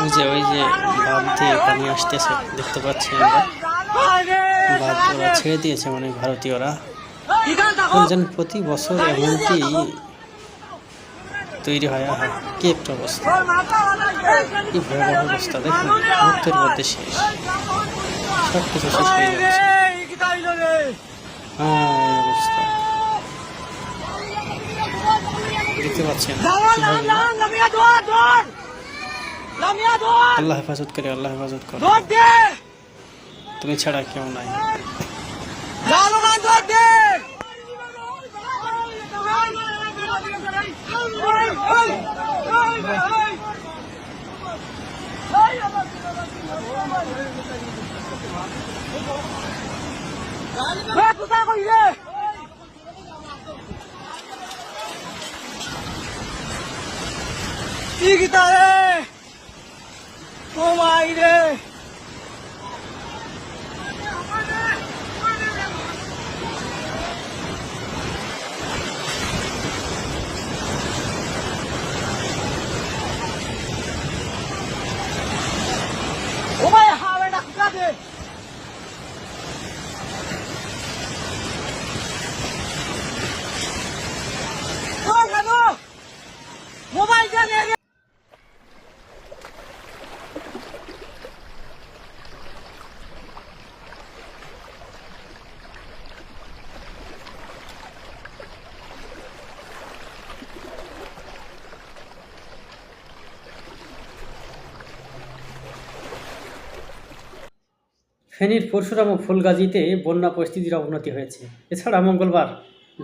ওই যে ওই যে বাঁধ দিয়ে পানি আসতেছে, দেখতে পাচ্ছি আমরা। বাঁধ ছেড়ে দিয়েছে মানে ভারতীয়রা। যেন প্রতি বছর এমনটি তৈরি হয়। আহা, কি একটা অবস্থা। কি ভয়াবহ অবস্থা, দেখুন, মুহূর্তের মধ্যে শেষ। সব কিছু শেষ হয়ে যাচ্ছে। হ্যাঁ দেখতে পাচ্ছেন কিভাবে আল্লাহ হেফাজত করে আল্লাহ হেফাজত করে তুমি ছাড়া কেউ নাই রে ও মাই রে ও ফেনীর পরশুরাম ও ফুলগাজীতে বন্যা পরিস্থিতির অবনতি হয়েছে। এছাড়া মঙ্গলবার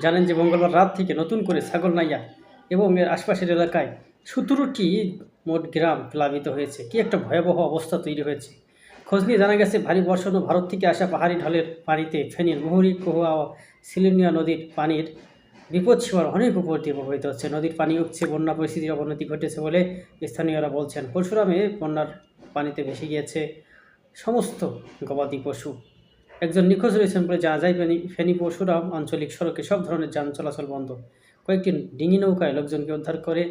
জানেন যে মঙ্গলবার রাত থেকে নতুন করে ছাগলনাইয়া এবং এর আশপাশের এলাকায় সতেরোটি মোট গ্রাম প্লাবিত হয়েছে। কি একটা ভয়াবহ অবস্থা তৈরি হয়েছে। খোঁজ নিয়ে জানা গেছে, ভারী বর্ষণ ও ভারত থেকে আসা পাহাড়ি ঢলের পানিতে ফেনীর মুহুরী, কোহুয়া ও সিলিনিয়া নদীর পানির বিপদ সীমার অনেক উপর দিয়ে প্রবাহিত হচ্ছে। নদীর পানি উঠছে, বন্যা পরিস্থিতির অবনতি ঘটেছে বলে স্থানীয়রা বলছেন। পরশুরামে বন্যার পানিতে ভেসে গিয়েছে সমস্ত গবাদি পশু। একজন নিখোঁজ রয়েছেন বলে জানা যায়, ফেনী ফেনী পরশুরাম আঞ্চলিক সড়কে সব ধরনের যান চলাচল বন্ধ। কয়েকটি ডিঙি নৌকায় লোকজনকে উদ্ধার করে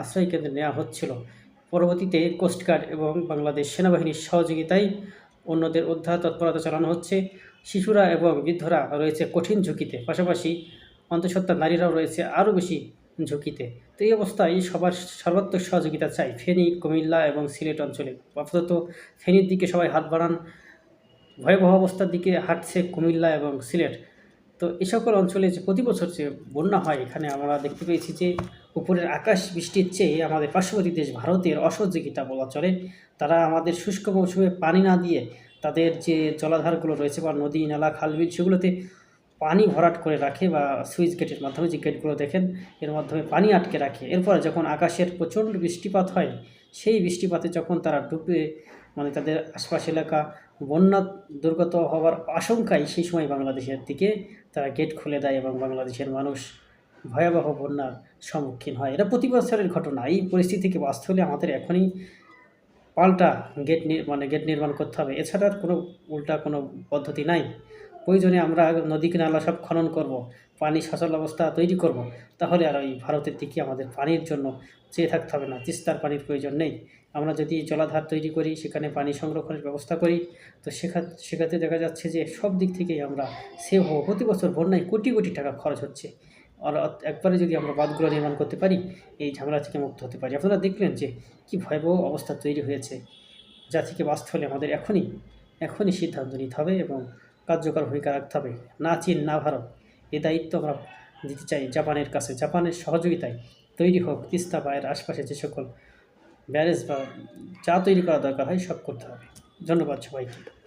আশ্রয় কেন্দ্রে নেওয়া হচ্ছিল। পরবর্তীতে কোস্টগার্ড এবং বাংলাদেশ সেনাবাহিনীর সহযোগিতায় অন্যদের উদ্ধার তৎপরতা চালানো হচ্ছে। শিশুরা এবং বৃদ্ধরা রয়েছে কঠিন ঝুঁকিতে। পাশাপাশি অন্তঃসত্ত্বা নারীরাও রয়েছে আরও বেশি ঝুঁকিতে। তো এই অবস্থায় সবার সর্বাত্মক সহযোগিতা চাই। ফেনী, কুমিল্লা এবং সিলেট অঞ্চলে। আপাতত ফেনীর দিকে সবাই হাত বাড়ান। ভয়াবহ অবস্থার দিকে হাঁটছে কুমিল্লা এবং সিলেট। তো এই সকল অঞ্চলে যে প্রতি বছর যে বন্যা হয়, এখানে আমরা দেখতে পেয়েছি যে উপরের আকাশ বৃষ্টির চেয়ে আমাদের পার্শ্ববর্তী দেশ ভারতের অসহযোগিতা বলা চলে। তারা আমাদের শুষ্ক মৌসুমে পানি না দিয়ে তাদের যে জলাধারগুলো রয়েছে বা নদী, নালা খালবিল সেগুলোতে পানি ভরাট করে রাখে বা সুইচ গেটের মাধ্যমে যে গেটগুলো দেখেন, এর মাধ্যমে পানি আটকে রাখে। এরপরে যখন আকাশের প্রচণ্ড বৃষ্টিপাত হয়, সেই বৃষ্টিপাতে যখন তারা ডুবে মানে তাদের আশপাশ এলাকা বন্যা দুর্গত হওয়ার আশঙ্কায় সেই সময় বাংলাদেশের দিকে তারা গেট খুলে দেয় এবং বাংলাদেশের মানুষ ভয়াবহ বন্যার সম্মুখীন হয়। এটা প্রতি বছরের ঘটনা। এই পরিস্থিতি থেকে বাঁচতে হলে আমাদের এখনই পাল্টা গেট মানে গেট নির্মাণ করতে হবে। এছাড়া কোনো উল্টা কোনো পদ্ধতি নাই। প্রয়োজনে আমরা নদী নালা সব খনন করব, পানি সচল অবস্থা তৈরি করব। তাহলে আর ওই ভারতের দিকে আমাদের পানির জন্য চেয়ে থাকতে হবে না, তিস্তার পানির প্রয়োজন নেই। আমরা যদি জলাধার তৈরি করি, সেখানে পানি সংরক্ষণের ব্যবস্থা করি, তো সেখা সেক্ষেত্রে দেখা যাচ্ছে যে সব দিক থেকেই আমরা সেভ হব। প্রতি বছর বন্যায় কোটি কোটি টাকা খরচ হচ্ছে। আর একবারে যদি আমরা বাঁধগুলো নির্মাণ করতে পারি, এই ঝামেলা থেকে মুক্ত হতে পারি। আপনারা দেখলেন যে কী ভয়াবহ অবস্থা তৈরি হয়েছে, যা থেকে বাঁচতে হলে আমাদের এখনই এখনই সিদ্ধান্ত নিতে হবে এবং কার্যকর ভূমিকা রাখতে হবে। না চীন, না ভারত, এ দায়িত্ব আমরা দিতে চাই জাপানের কাছে। জাপানের সহযোগিতায় তৈরি হোক, তিস্তা পায়ের আশপাশে যে সকল ব্যারেজ বা যা তৈরি করা দরকার হয় সব করতে হবে। ধন্যবাদ সবাইকে।